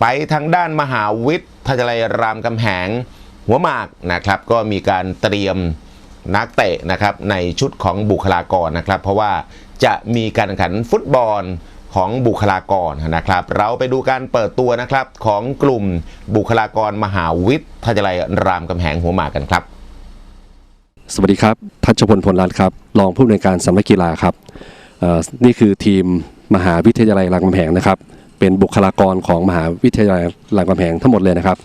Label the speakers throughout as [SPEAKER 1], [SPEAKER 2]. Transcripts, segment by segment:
[SPEAKER 1] ไปทางด้านมหาวิทยาลัยรามคำแหงหัวหมากนะครับ ก็มีการเตรียมนักเตะนะครับในชุดของบุคลากรนะครับ เพราะว่าจะมีการแข่งขันฟุตบอลของบุคลากรนะครับ เราไปดูการเปิดตัวนะครับของกลุ่มบุคลากรมหาวิทยาลัยรามคำแหงหัวหมากกันครับ
[SPEAKER 2] สวัสดีครับทัชพลพลรัตน์ครับรองผู้อำนวยการสำนักกีฬาครับนี่คือทีมมหาวิทยาลัยรามคำแหงนะครับ เป็นบุคลากรของมหาวิทยาลัยรามคำแหงทั้งหมดเลยนะครับ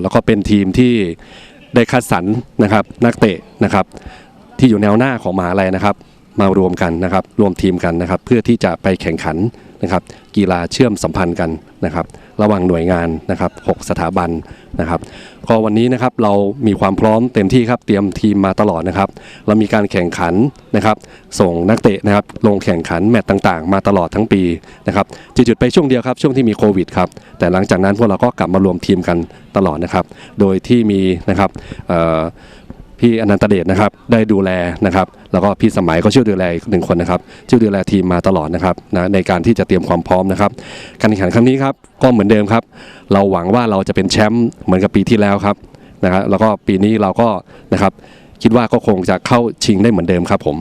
[SPEAKER 2] แล้วก็เป็นทีมที่ได้คัดสรรนะครับนักเตะนะครับที่อยู่แนวหน้าของมหาลัยนะครับ มารวมกันนะครับ รวมทีมกันนะครับ เพื่อที่จะไปแข่งขัน นะครับกีฬาเชื่อมสัมพันธ์กันนะครับระหว่างหน่วยงานนะครับหกสถาบันนะครับก็วันนี้นะครับเรามีความพร้อมเต็มที่ครับเตรียมทีมมาตลอดนะครับ เรามีการแข่งขันนะครับ ส่งนักเตะนะครับลงแข่งขันแมตช์ต่างๆ มาตลอดทั้งปีนะครับจะหยุดไปช่วงเดียวครับช่วงที่มีโควิดครับแต่หลังจากนั้นพวกเราก็กลับมารวมทีมกันตลอดนะครับ โดยที่มีนะครับ พี่อนันตเดชนะครับได้ดูแลนะครับ แล้วก็พี่สมัยก็ช่วยดูแลอีกหนึ่งคนนะครับช่วยดูแลทีมมาตลอดนะครับนะในการที่จะเตรียมความพร้อมนะครับการแข่งขันครั้งนี้ครับก็เหมือนเดิมครับ เราหวังว่าเราจะเป็นแชมป์เหมือนกับปีที่แล้วครับนะครับแล้วก็ปีนี้เราก็นะครับคิดว่าก็คงจะเข้าชิงได้เหมือนเดิมครับผม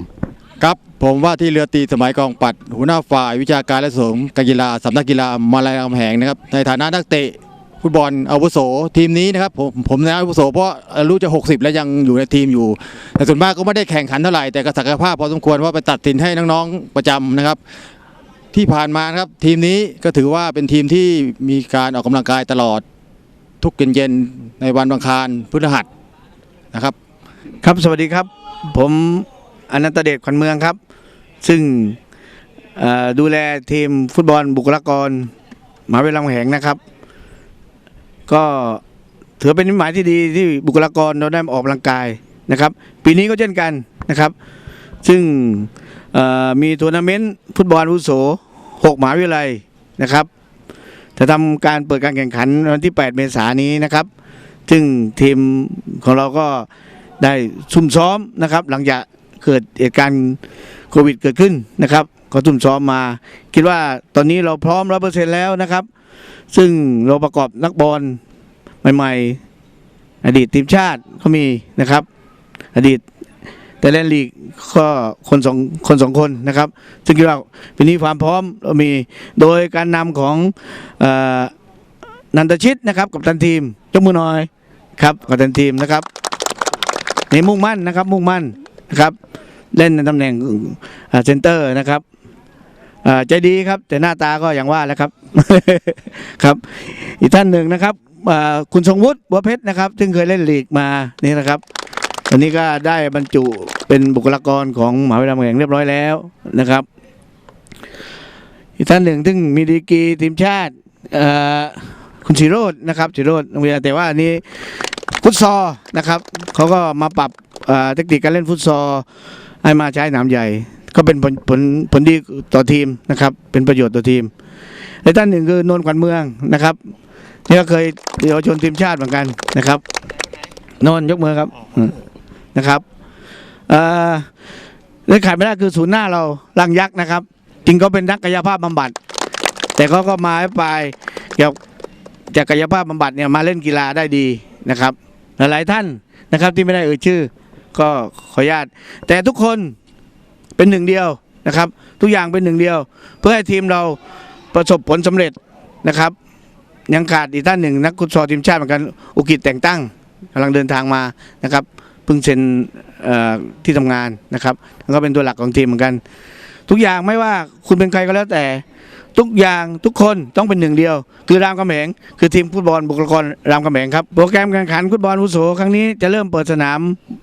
[SPEAKER 3] ครับผมว่าที่เรือตีสมัยกองปัดหัวหน้าฝ่ายวิชาการและส่งการกีฬาสำนักกีฬามาลายรามแหงนะครับในฐานะนักเตะ ฟุตบอลอาวุโสทีมนี้นะครับผมผมนะอาวุโสเพราะอายุจะ 60 แล้วยังอยู่ในทีมอยู่ แต่ส่วนมากก็ไม่ได้แข่งขันเท่าไหร่แต่ก็ศักยภาพพอสมควรว่าไปตัดสินให้น้องๆประจำนะครับ ที่ผ่านมานครับทีมนี้ก็ถือว่าเป็นทีมที่มีการออกกำลังกายตลอดทุกเย็นๆในวันบังคารพฤหัสนะครับ
[SPEAKER 4] ครับสวัสดีครับ ผมอนันตเดชขวัญเมืองครับ ซึ่งดูแลทีมฟุตบอลบุคลากรมหาวิทยาลัยรามแห่งนะครับ ก็ถือเป็นนิมิตหมายที่ดีที่บุคลากรเราได้มาออกกำลังกายนะครับ ปีนี้ก็เช่นกันนะครับ ซึ่งมีทัวร์นาเมนต์ฟุตบอลวุโส6มหาวิทยาลัยนะครับจะทำการเปิดการแข่งขันวันที่ 8 เมษายนนี้นะครับ ซึ่งทีมของเราก็ได้ซุ่มซ้อมนะครับ หลังจากเกิดเหตุการณ์โควิดเกิดขึ้นนะครับ ก็ซุ่มซ้อมมา คิดว่าตอนนี้เราพร้อมร้อเปอร์เซ็นต์แล้วนะครับ ซึ่งเราประกอบนักบอลใหม่ ๆ อดีตทีมชาติก็มีนะครับ อดีตแต่เล่นลีกก็คนสองคนสองคนนะครับ ซึ่งคิดว่าปีนี้ความพร้อมเรามีโดยการนำของอนันทชิตนะครับกับตันทีมยกมือหน่อยครับกับตันทีมนะครับนี่มุ่งมั่นนะครับมุ่งมั่นนะครับ เล่นในตำแหน่งเซนเตอร์นะครับ ใจดีครับ แต่หน้าตาก็อย่างว่าแหล้วครับครับ อีกท่านหนึ่งนะครับอ่าคุณทรงวุฒิบัวเพชรนะครับ ซึ่งเคยเล่นลีกมานี่นะครับวันนี้ก็ได้บรรจุเป็นบุคลากรของมหาวิทยาลัยแห่งเรียบร้อยแล้วนะครับ อีกท่านหนึ่งซึ่งมีดีกีทีมชาติเอ่อคุณศิโรจนะครับศิโรจน์โรงเรียนแต่ว่าอันนี้ฟุตซอลนะครับเขาก็มาปรับเอ่อเทคนิคการเล่นฟุตซอลให้มาใช้หนามใหญ่ ก็เป็นผลผลผลดีต่อทีมนะครับ เป็นประโยชน์ต่อทีมและท่านหนึ่งคือนนท์ขวัญเมืองนะครับนี่ก็เคยเยาวชนทีมชาติเหมือนกันนะครับนนท์ยกมือครับนะครับเอ่อและขาดไม่ได้คือศูนย์หน้าเราลังยักษ์นะครับ จริงก็เป็นนักกายภาพบำบัด แต่เขาก็มาให้ปเกี่ยวจากกายภาพบำบัดเนี่ยมาเล่นกีฬาได้ดีนะครับ หลายๆท่านนะครับที่ไม่ได้เอ่ยชื่อ ก็ขออนุญาตแต่ทุกคน เป็นหนึ่งเดียวนะครับ ทุกอย่างเป็นหนึ่งเดียว เพื่อให้ทีมเราประสบผลสำเร็จนะครับ ยังขาดอีกท่านหนึ่งนักกุศลทีมชาติเหมือนกันอุกิจแต่งตั้งกำลังเดินทางมานะครับเพิ่งเซ็นที่ทำงานนะครับก็เป็นตัวหลักของทีมเหมือนกัน ทุกอย่างไม่ว่าคุณเป็นใครก็แล้วแต่ ทุกอย่างทุกคนต้องเป็นหนึ่งเดียว คือรามคำแหงคือทีมฟุตบอลบุคลากรรามคำแหงครับโปรแกรมการแข่งขันฟุตบอลวุโสครั้งนี้จะเริ่มเปิดสนาม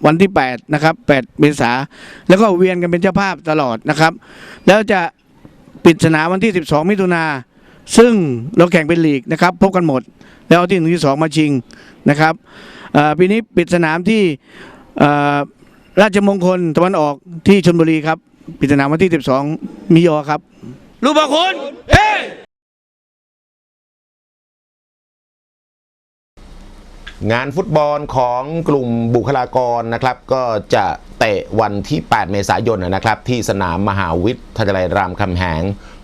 [SPEAKER 4] วันที่8นะครับ8เมษาแล้วก็เวียนกันเป็นเจ้าภาพตลอดนะครับ แล้วจะปิดสนามวันที่ 12 มิถุนาซึ่งเราแข่งเป็นลีกนะครับ พบกันหมด แล้วเอาที่หนึ่งที่สองมาชิงนะครับปีนี้ปิดสนามที่ราชมงคลตะวันออกที่ชลบุรีครับปิดสนามวันที่ 12มิยอครับ ลูกบอลคุณ
[SPEAKER 1] งานฟุตบอลของกลุ่มบุคลากรนะครับ ก็จะเตะวันที่ 8 เมษายนนะครับ ที่สนามมหาวิทยาลัยรามคำแหง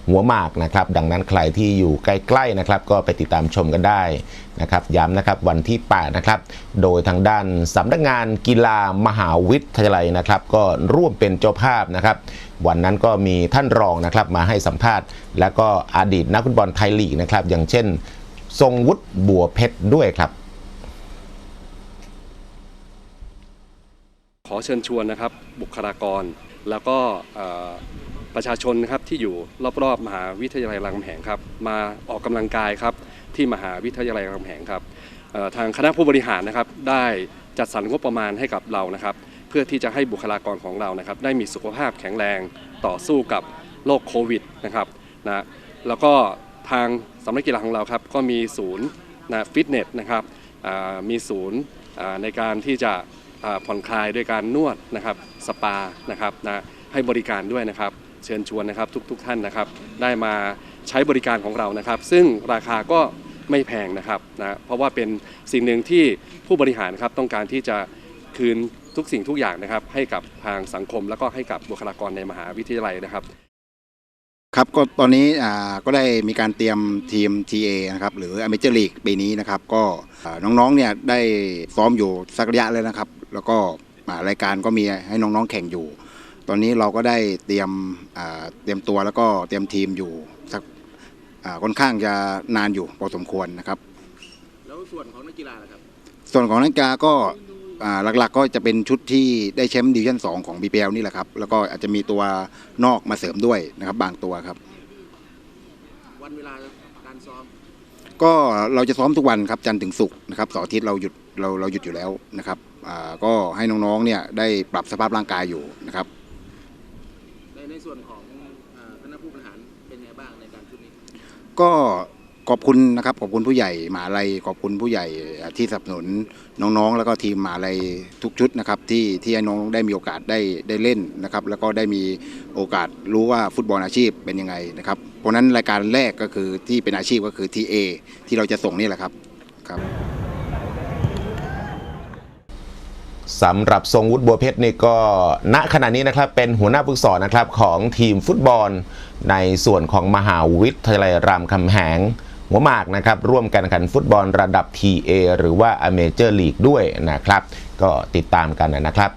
[SPEAKER 1] หัวหมากนะครับดังนั้นใครที่อยู่ใกล้ๆนะครับก็ไปติดตามชมกันได้นะครับย้ำนะครับวันที่8นะครับโดยทางด้านสำนักงานกีฬามหาวิทยาลัยนะครับ ก็ร่วมเป็นเจ้าภาพนะครับ วันนั้นก็มีท่านรองนะครับมาให้สัมภาษณ์ แล้วก็อดีตนักฟุตบอลไทยลีกนะครับอย่างเช่น ทรงวุฒิบัวเพชรด้วยครับ
[SPEAKER 2] ขอเชิญชวนนะครับบุคลากรแล้วก็ ประชาชนนะครับที่อยู่รอบๆ มหาวิทยาลัยรามคำแหงครับ มาออกกำลังกายครับที่มหาวิทยาลัยรามคำแหงครับทางคณะผู้บริหารนะครับได้จัดสรรงบประมาณให้กับเรานะครับเพื่อที่จะให้บุคลากรของเรานะครับได้มีสุขภาพแข็งแรงต่อสู้กับโรคโควิดนะครับนะแล้วก็ทางสำนักกีฬาของเราครับก็มีศูนย์นะฟิตเนสนะครับมีศูนย์ในการที่จะผ่อนคลายด้วยการนวดนะครับสปานะครับนะให้บริการด้วยนะครับ เชิญชวนนะครับทุกๆทท่านนะครับ ได้มาใช้บริการของเรานะครับ ซึ่งราคาก็ไม่แพงนะครับนะเพราะว่าเป็นสิ่งหนึ่งที่ผู้บริหารครับต้องการที่จะคืนทุกสิ่งทุกอย่างนะครับ ให้กับทางสังคม แล้วก็ให้กับบุคลากรในมหาวิทยาลัยนะครับ
[SPEAKER 5] ครับก็ตอนนี้ก็ได้มีการเตรียมทีม TA นะครับหรือ a m a t e u r League ปีนี้นะครับ ก็อ่าน้องๆเนี่ยได้ซ้อมอยู่สักระยะเลยนะครับ แล้วก็รายการก็มีให้น้องๆแข่งอยู่ ตอนนี้เราก็ได้เตรียมอ่าเตรียมตัวแล้วก็เตรียมทีมอยู่สักอ่าค่อนข้างจะนานอยู่พอสมควรนะครับ
[SPEAKER 4] แล้วส่วนของนักกีฬาล่ะครับ
[SPEAKER 5] ส่วนของนักกีฬาก็อ่าหลักๆก็จะเป็นชุดที่ได้แชมป์ดิวิชั่น2 ของ BPL นี่แหละครับ แล้วก็อาจจะมีตัวนอกมาเสริมด้วยนะครับบางตัวครับ
[SPEAKER 4] วันเวลาการซ้อม
[SPEAKER 5] ก็เราจะซ้อมทุกวันครับจันทร์ถึงศุกร์นะครับเสาร์อาทิตย์เราหยุดเราเราหยุดอยู่แล้วนะครับอ่าก็ให้น้องๆเนี่ยได้ปรับสภาพร่างกายอยู่นะครับ
[SPEAKER 4] ในส่วนของคณะผู้บริหารเป็นไงบ้างในการชุดนี้
[SPEAKER 5] ก็ขอบคุณนะครับขอบคุณผู้ใหญ่หมาลัยขอบคุณผู้ใหญ่ที่สนับสนุนน้องๆ แล้วก็ทีมหมาลัยทุกชุดนะครับที่ที่ให้น้องได้มีโอกาสได้ได้เล่นนะครับ แล้วก็ได้มีโอกาสรู้ว่าฟุตบอลอาชีพเป็นยังไงนะครับเพราะฉะนั้นรายการแรกก็คือที่เป็นอาชีพก็คือ TA ที่เราจะส่งนี่แหละครับครับ
[SPEAKER 1] สำหรับทรงวุฒิบัวเพชรนี่ก็ณขณะนี้นะครับเป็นหัวหน้าผู้สอนนะครับของทีมฟุตบอล ในส่วนของมหาวิทยาลัยรามคำแหงหัวหมากนะครับร่วมกันแข่งขันฟุตบอลระดับ TA หรือว่า a m a t e u r League ด้วยนะครับ ก็ติดตามกันนะครับ